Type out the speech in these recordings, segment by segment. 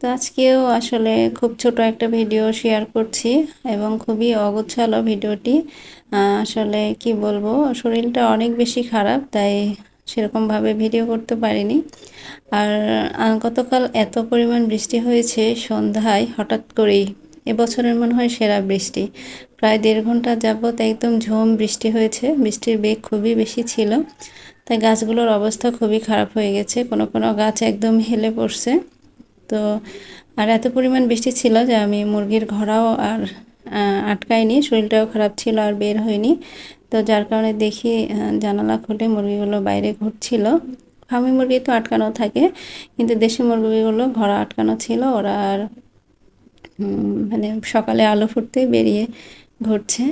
তো আজকেও আসলে খুব ছোট একটা ভিডিও শেয়ার করছি এবং খুবই অগোছালো ভিডিওটি। আসলে কি বলব, শরীরটা অনেক বেশি খারাপ, তাই সেরকমভাবে ভিডিও করতে পারিনি। আর গতকাল এত পরিমাণ বৃষ্টি হয়েছে সন্ধ্যায়, হঠাৎ করেই। এবছরের মনে হয় সেরা বৃষ্টি। প্রায় দেড় ঘণ্টা যাবৎ একদম ঝোম বৃষ্টি হয়েছে, বৃষ্টির বেগ খুবই বেশি ছিল। তাই গাছগুলোর অবস্থা খুবই খারাপ হয়ে গেছে, কোনো কোনো গাছ একদম হেলে পড়ছে। তো, আর এত পরিমাণ বৃষ্টি ছিল যে আমি মুরগির ঘোড়াও আর আটকাইনি, শরীরটাও খারাপ ছিল আর বের হয়নি তো যার কারণে দেখি জানালা খুলে মুরগিগুলো বাইরে ঘুরছিল। ফার্মি মুরগি তো আটকানো থাকে, কিন্তু দেশি মুরগিগুলো ঘোড়া আটকানো ছিল। ওরা আর মানে সকালে আলো ফুটতেই বেরিয়ে ঘুরছে।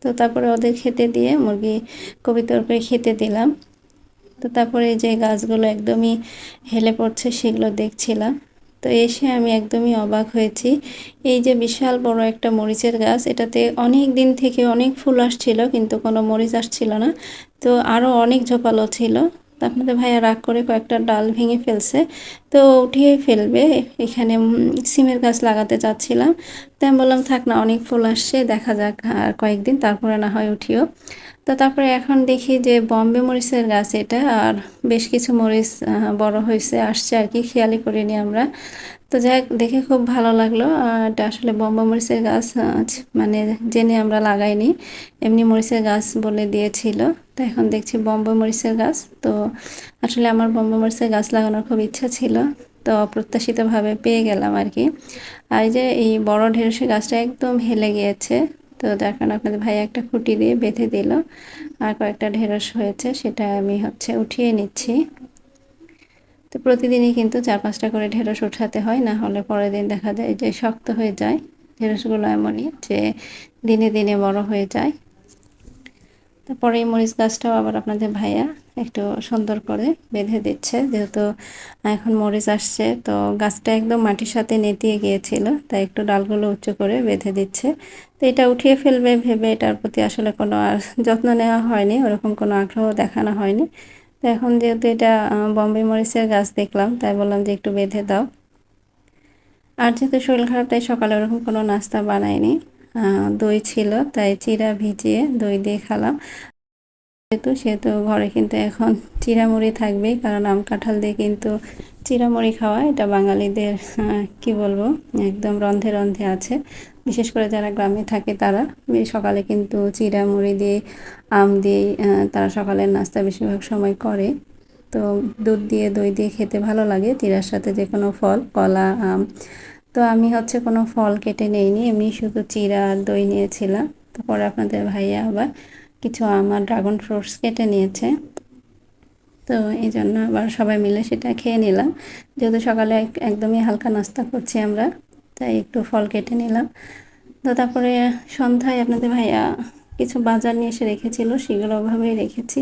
তো তারপরে ওদের খেতে দিয়ে মুরগি কবিতর করে খেতে দিলাম। তো তারপরে যে গাছগুলো একদমই হেলে পড়ছে, সেগুলো দেখছিলাম। তো এসে আমি একদমই অবাক হয়েছি। এই যে বিশাল বড় একটা মরিচের গাছ, এটাতে অনেক দিন থেকে অনেক ফুল আসছিল, কিন্তু কোনো মরিচ আসছিল না। তো আরও অনেক ঝোপালো ছিল। আপনাদের ভাইয়া রাগ করে কয়েকটা ডাল ভেঙে ফেলছে। তো উঠিয়ে ফেলবে। এখানে সিমের গাছ লাগাতে চাচ্ছিলাম। তো আমি বললাম, থাক না, অনেক ফুল আসছে, দেখা যাক, আর কয়েকদিন, তারপরে না হয় উঠিও। তো তারপরে এখন দেখি যে বম্বে মরিচের গাছ এটা, আর বেশ কিছু মরিচ বড় হয়েছে, আসছে আর কি খেয়ালি করিনি আমরা। তো যাই দেখে খুব ভালো লাগল। আর এটা আসলে বম্বা মরিচের গাছ মানে জেনে আমরা লাগাইনি। এমনি মরিচের গাছ বলে দিয়েছিল। তো এখন দেখছি বম্বা মরিচের গাছ। তো আসলে আমার বম্বা মরিচের গাছ লাগানোর খুব ইচ্ছা ছিল, তো অপ্রত্যাশিতভাবে পেয়ে গেলাম আর কি। আর যে এই বড় ঢেঁড়সের গাছটা একদম হেলে গিয়েছে, তো তার কারণে আপনাদের ভাই একটা খুঁটি দিয়ে বেঁধে দিল। আর কয়েকটা ঢেঁড়স হয়েছে, সেটা আমি হচ্ছে উঠিয়ে নিচ্ছি। তো প্রতিদিনই কিন্তু চার পাঁচটা করে ঢেঁড়স উঠাতে হয়, না হলে পরের দিন দেখা যায় যে শক্ত হয়ে যায়। ঢেঁড়সগুলো এমনই যে দিনে দিনে বড় হয়ে যায়। তারপরে এই মরিচ গাছটাও আবার আপনাদের ভাইয়া একটু সুন্দর করে বেঁধে দিচ্ছে। যেহেতু এখন মরিচ আসছে, তো গাছটা একদম মাটির সাথে নেতিয়ে গিয়েছিল, তাই একটু ডালগুলো উঁচু করে বেঁধে দিচ্ছে। তো এটা উঠিয়ে ফেলবে ভেবে এটার প্রতি আসলে কোনো আর যত্ন নেওয়া হয়নি, ওরকম কোনো আগ্রহ দেখানো হয়নি। তো এখন যেহেতু এটা বম্বে মরিচের গাছ দেখলাম, তাই বললাম যে একটু বেঁধে দাও। আর যেহেতু শরীর খারাপ, তাই সকালে ওরকম কোনো নাস্তা বানায়নি দই ছিল, তাই চিরা ভিজিয়ে দই দিয়ে খালাম। যেহেতু, সেহেতু ঘরে কিন্তু এখন চিরামুড়ি থাকবেই, কারণ আম কাঁঠাল দিয়ে কিন্তু চিরামুড়ি খাওয়া এটা বাঙালিদের কি বলব, একদম রন্ধে রন্ধে আছে। বিশেষ করে যারা গ্রামে থাকে তারা সকালে কিন্তু চিরামুড়ি দিয়ে, আম দিয়েই তারা সকালের নাস্তা বেশিরভাগ সময় করে। তো দুধ দিয়ে, দই দিয়ে খেতে ভালো লাগে, চিরার সাথে যে কোনো ফল, কলা, আম তো আমি হচ্ছে কোনো ফল কেটে নেইনি, এমনি শুধু চিরা আর দই নিয়েছিলাম। তারপরে আপনাদের ভাইয়া আবার কিছু আমার ড্রাগন ফ্রুটস কেটে নিয়েছে। তো এই জন্য আবার সবাই মিলে সেটা খেয়ে নিলাম। যেহেতু সকালে একদমই হালকা নাস্তা করছি আমরা, তাই একটু ফল কেটে নিলাম। তো তারপরে সন্ধ্যায় আপনাদের ভাইয়া কিছু বাজার নিয়ে এসে রেখেছিল, সেগুলো ওভাবেই রেখেছি।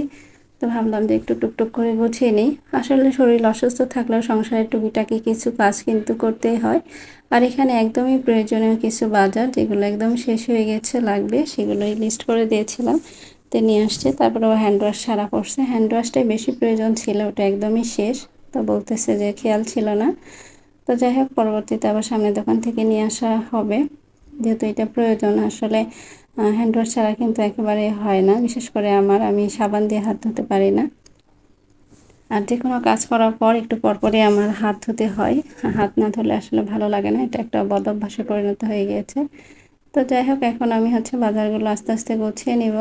তো ভাবলাম যে একটু টুকটুক করে গুছিয়ে নিই। আসলে শরীর অসুস্থ থাকলেও সংসারের টুকিটাকি কিছু কাজ কিন্তু করতেই হয়। আর এখানে একদমই প্রয়োজনীয় কিছু বাজার যেগুলো একদম শেষ হয়ে গেছে, লাগবে, সেগুলোই লিস্ট করে দিয়েছিলাম। তো নিয়ে আসছে, তারপরে ও হ্যান্ড ওয়াশ সারা পড়ছে হ্যান্ড ওয়াশটাই বেশি প্রয়োজন ছিল, ওটা একদমই শেষ। তো বলতেছে যে খেয়াল ছিল না। তো যাই হোক, পরবর্তীতে আবার সামনে দোকান থেকে নিয়ে আসা হবে। যেহেতু এটা প্রয়োজন, আসলে হ্যান্ড ওয়াশ ছাড়া কিন্তু একেবারে হয় না। বিশেষ করে আমার, আমি সাবান দিয়ে হাত ধুতে পারি না। আর যে কোনো কাজ করার পর একটু পরপরই আমার হাত ধুতে হয়। হাত না ধুলে আসলে ভালো লাগে না। এটা একটা বদ অভ্যাসে পরিণত হয়ে গিয়েছে। তো যাই হোক, এখন আমি হচ্ছে বাজারগুলো আস্তে আস্তে গুছিয়ে নিব।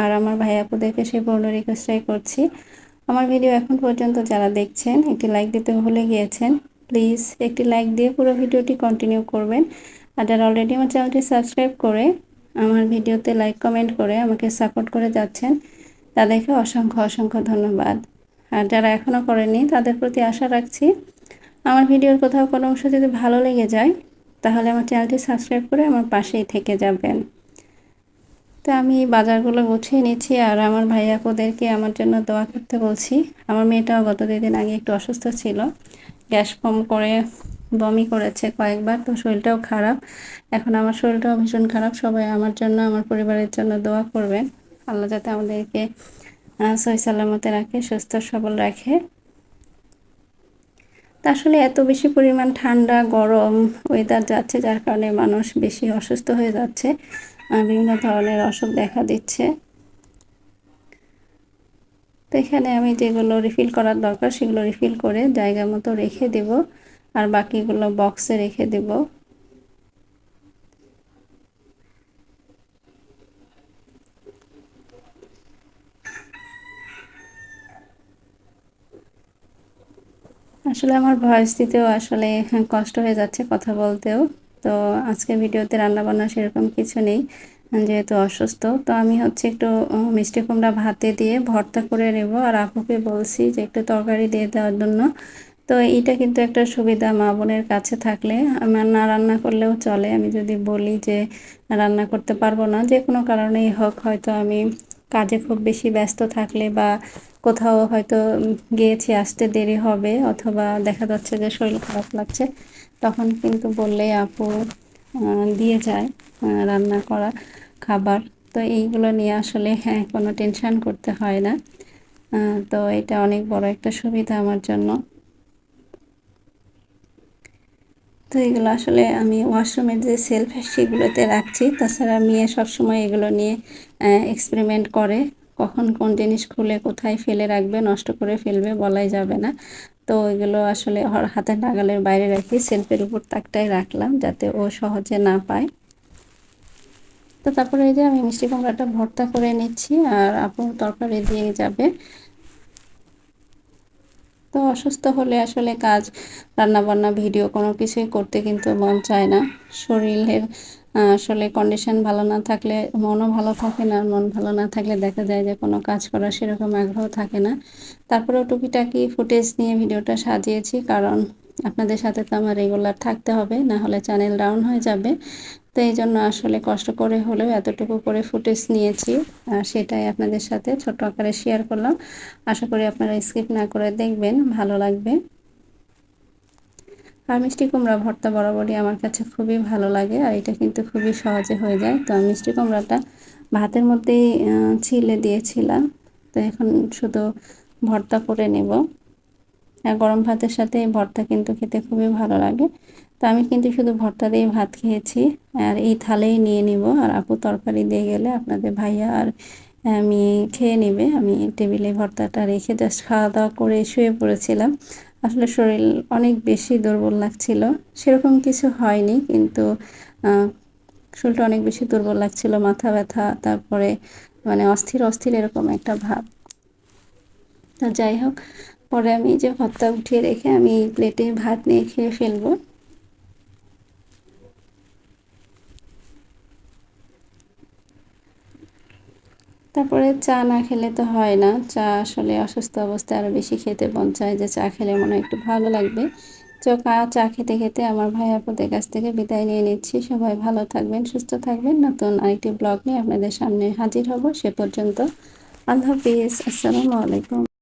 আর আমার ভাই আপুদেরকে সেই পূর্ণ রিকোয়েস্টটাই করছি। আমার ভিডিও এখন পর্যন্ত যারা দেখছেন, একটি লাইক দিতে ভুলে গিয়েছেন প্লিজ একটি লাইক দিয়ে পুরো ভিডিওটি কন্টিনিউ করবেন। আর যারা অলরেডি আমার চ্যানেলটি সাবস্ক্রাইব করে আমার ভিডিওতে লাইক কমেন্ট করে আমাকে সাপোর্ট করে যাচ্ছেন, তাদেরকে অসংখ্য অসংখ্য ধন্যবাদ। আর যারা এখনও করেনি তাদের প্রতি আশা রাখছি আমার ভিডিওর কোথাও কোনো অংশ যদি ভালো লেগে যায়, তাহলে আমার চ্যানেলটি সাবস্ক্রাইব করে আমার পাশেই থেকে যাবেন। তো আমি বাজারগুলো গুছিয়ে নিচ্ছি, আর আমার ভাইয়াকুদেরকে আমার জন্য দোয়া করতে বলছি। আমার মেয়েটাও গত দুদিন আগে একটু অসুস্থ ছিল, গ্যাস কম করে বমি করেছে কয়েকবার, তো শরীরটাও খারাপ। এখন আমার শরীরটাও ভীষণ খারাপ। সবাই আমার জন্য, আমার পরিবারের জন্য দোয়া করবেন। আল্লাহ যাতে আমাদেরকে সহি সালামতে রাখে, সুস্থ সবল রাখে। তা আসলে এত বেশি পরিমাণ ঠান্ডা, গরম ওয়েদার যাচ্ছে, যার কারণে মানুষ বেশি অসুস্থ হয়ে যাচ্ছে। বিভিন্ন ধরনের অসুখ দেখা দিচ্ছে। তো এখানে আমি যেগুলো রিফিল করার দরকার, সেগুলো রিফিল করে জায়গা মতো রেখে দেব। আর বাকিগুলো বক্সে রেখে দেব। আসলে আমার ভয়েস দিতেও আসলে কষ্ট হয়ে যাচ্ছে কথা বলতেও। তো আজকে ভিডিওতে রান্নাবান্না সেরকম কিছু নেই, যেহেতু অসুস্থ। তো আমি হচ্ছে একটু মিষ্টি কুমড়া ভাতে দিয়ে ভর্তা করে নেব। আর আপুকে বলছি যে একটু তরকারি দিয়ে দেওয়ার জন্য তো এইটা কিন্তু একটা সুবিধা মা বোনের কাছে থাকলে। আমার না রান্না করলেও চলে। আমি যদি বলি যে, রান্না করতে পারব না, যে কোনো কারণেই হোক, হয়তো আমি কাজে খুব বেশি ব্যস্ত থাকলে বা কোথাও হয়তো গিয়েছি, আসতে দেরি হবে, অথবা দেখা যাচ্ছে যে শরীর খারাপ লাগছে, তখন কিন্তু বললে আপু দিয়ে যায় রান্না করা খাবার। তো এইগুলো নিয়ে আসলে হ্যাঁ কোনো টেনশান করতে হয় না। তো এটা অনেক বড় একটা সুবিধা আমার জন্য। তো এগুলো আসলে আমি ওয়াশরুমের যে সেলফ সেগুলোতে রাখছি। তাছাড়া মেয়ে সবসময় এগুলো নিয়ে এক্সপেরিমেন্ট করে। কখন কোন জিনিস খুলে কোথায় ফেলে রাখবে, নষ্ট করে ফেলবে বলাই যাবে না। তো এগুলো আসলে হাতের নাগালের বাইরে রাখি সেলফের উপর তাকটাই রাখলাম যাতে ও সহজে না পায়। তো তারপরে এই যে আমি মিষ্টি কুমড়াটা ভর্তা করে নিচ্ছি, আর আপু তরকারি দিয়ে যাবে। তো অসুস্থ হলে আসলে কাজ, রান্নাবান্না, ভিডিও কোনো কিছুই করতে কিন্তু মন চায় না। শরীরের আসলে কন্ডিশন ভালো না থাকলে, মনও ভালো থাকে না মন ভালো না থাকলে দেখা যায় যে কোনো কাজ করার সেরকম আগ্রহ থাকে না। তারপরেও টুকিটাকি ফুটেজ নিয়ে ভিডিওটা সাজিয়েছি, কারণ আপনাদের সাথে তো আমার রেগুলার থাকতে হবে, না হলে চ্যানেল ডাউন হয়ে যাবে। তো এই জন্য আসলে কষ্ট করে হলেও এতটুকু করে ফুটেজ নিয়েছি, আর সেটাই আপনাদের সাথে ছোট আকারে শেয়ার করলাম। আশা করি আপনারা স্কিপ না করে দেখবেন, ভালো লাগবে। আর মিষ্টি কুমড়া ভর্তা বরাবরই আমার কাছে খুবই ভালো লাগে, আর এটা কিন্তু খুবই সহজে হয়ে যায়। তো আমি মিষ্টি কুমড়াটা ভাতের মধ্যেই ছিলে দিয়েছিলাম। তো এখন শুধু ভর্তা করে নেব। গরম ভাতের সাথে এই ভর্তা কিন্তু খেতে খুবই ভালো লাগে। তো আমি কিন্তু শুধু ভর্তা দিয়ে ভাত খেয়েছি আর এই থালেই নিয়ে নিব। আর আপু তরকারি দিয়ে গেলে আপনাদের ভাইয়া আর আমি খেয়ে নিবে। আমি টেবিলে ভর্তাটা রেখে জাস্ট খাওয়া দাওয়া করে শুয়ে পড়েছিলাম। আসলে শরীর অনেক বেশি দুর্বল লাগছিল। সেরকম কিছু হয়নি কিন্তু শরীরটা অনেক বেশি দুর্বল লাগছিল, মাথা ব্যথা, তারপরে মানে অস্থির অস্থির এরকম একটা ভাব। তো যাই হোক পরে আমি যে ভাতটা উঠিয়ে রেখে আমি প্লেটে ভাত নিয়ে খেয়ে ফেলব। তারপরে চা না খেলে তো হয় না। চা আসলে অসুস্থ অবস্থায় আরও বেশি খেতে মন চায় যে চা খেলে মনে হয় একটু ভালো লাগবে। চোখা চা খেতে খেতে আমার ভাই আপুদের কাছ থেকে বিদায় নিয়ে নিচ্ছি। সবাই ভালো থাকবেন, সুস্থ থাকবেন। নতুন আরেকটি ব্লগ নিয়ে আপনাদের সামনে হাজির হব। সে পর্যন্ত আল্লাহ হাফিজ। আসসালামু আলাইকুম।